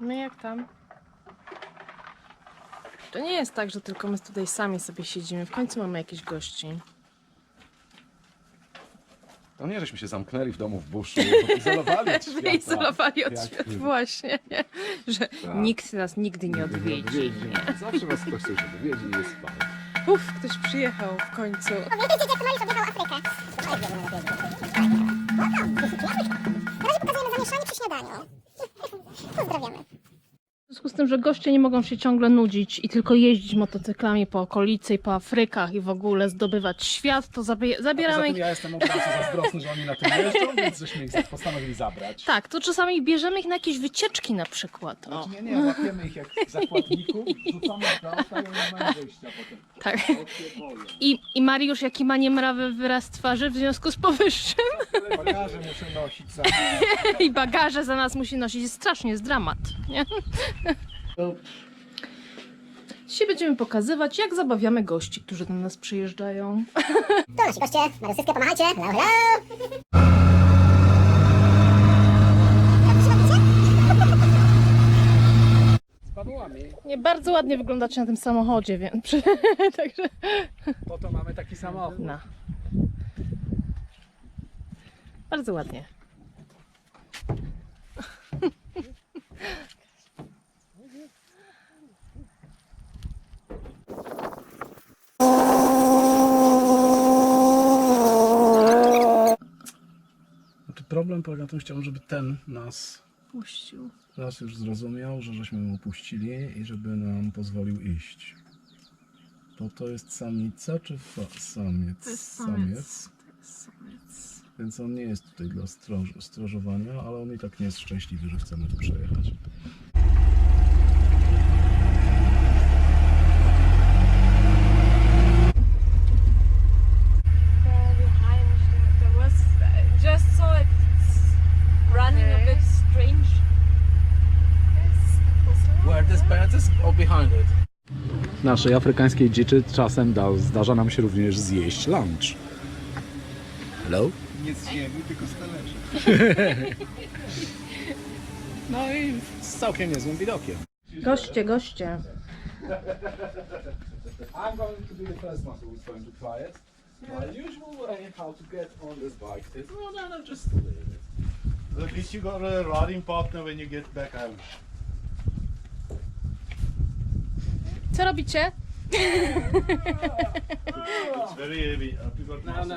No jak tam? To nie jest tak, że tylko my tutaj sami sobie siedzimy. W końcu mamy jakieś gości. To nie, żeśmy się zamknęli w domu w buszu, izolowali od świata. Wyizolowali od Jak świata. Właśnie, nie? Że nikt nas nigdy nie odwiedzi. Zawsze was ktoś coś odwiedzi i jest fajnie. Uff, ktoś przyjechał w końcu. Pokazujemy zamieszanie przy śniadaniu. Pozdrawiamy. W związku z tym, że goście nie mogą się ciągle nudzić i tylko jeździć motocyklami po okolicy i po Afrykach i w ogóle zdobywać świat, to zabie- Poza zabieramy tym ich. ja jestem od razu zazdrosny, że oni na tym jeżdżą, więc żeśmy ich postanowili zabrać. Tak, to czasami bierzemy ich na jakieś wycieczki na przykład. O, Znaczy nie, nie, łapiemy ich jak zakładników, rzucamy do auta i oni nie mają wyjścia potem. tak. O się boję. I, I Mariusz, jaki ma niemrawy wyraz twarzy w związku z powyższym Bagaże muszę nosić za i bagaże za nas musi nosić, strasznie, jest dramat, nie? Dzisiaj będziemy pokazywać, jak zabawiamy gości, którzy do nas przyjeżdżają. To nasi goście. Mariusyskę, pomachajcie. Hello, hello. z padłami. Nie bardzo ładnie wyglądacie na tym samochodzie, więc także Po to mamy taki samochód. no. Bardzo ładnie. Znaczy problem polega na tym, chciałbym, żeby ten nas, Puścił. nas już zrozumiał, że żeśmy mu puścili i żeby nam pozwolił iść. To to jest samica czy fa- samiec? To jest samiec. Więc on nie jest tutaj dla stroż, strożowania, ale on i tak nie jest szczęśliwy, że chcemy tu przejechać. Naszej afrykańskiej dziczy czasem da, zdarza nam się również zjeść lunch. Hello? Nie z ziemi, tylko z talerzy. No i z całkiem niezłym widokiem. Goście, goście. I'm going to be the first one who's going to try it. My usual way how to get on this bike is no, no, no, just little bit. At least you got a riding partner when you get back home. Co robicie? It's very heavy. Have you got No, no.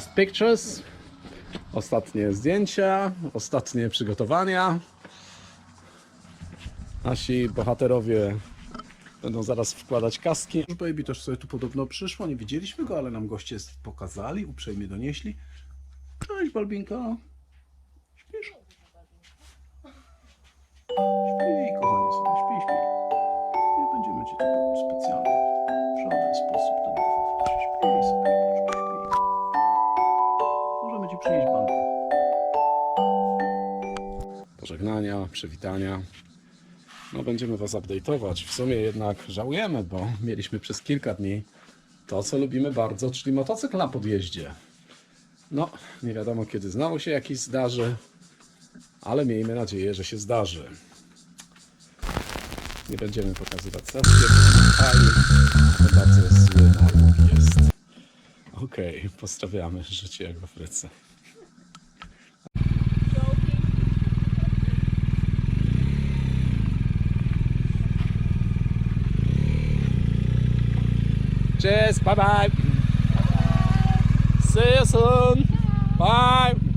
Last pictures. Ostatnie zdjęcia, ostatnie przygotowania. Nasi bohaterowie będą zaraz wkładać kaski. Baby też sobie tu podobno przyszło, nie widzieliśmy go, ale nam goście pokazali, uprzejmie donieśli. Cześć Balbinka. Śpisz? Śpi, kochanie sobie, śpi, śpi. Nie będziemy cię tu specjalnie w żaden sposób denerwować. Śpi sobie, przynieść bandę. Pożegnania, przywitania. No będziemy Was update'ować. W sumie jednak żałujemy, bo mieliśmy przez kilka dni to, co lubimy bardzo, czyli motocykl na podjeździe. No, nie wiadomo kiedy znowu się jakiś zdarzy, ale miejmy nadzieję, że się zdarzy. Nie będziemy pokazywać sesji, fajnie, to bardzo zły jest. Okej, okay, pozdrawiamy życie jak w Afryce. Cheers, bye bye. bye. See you soon. Bye. bye.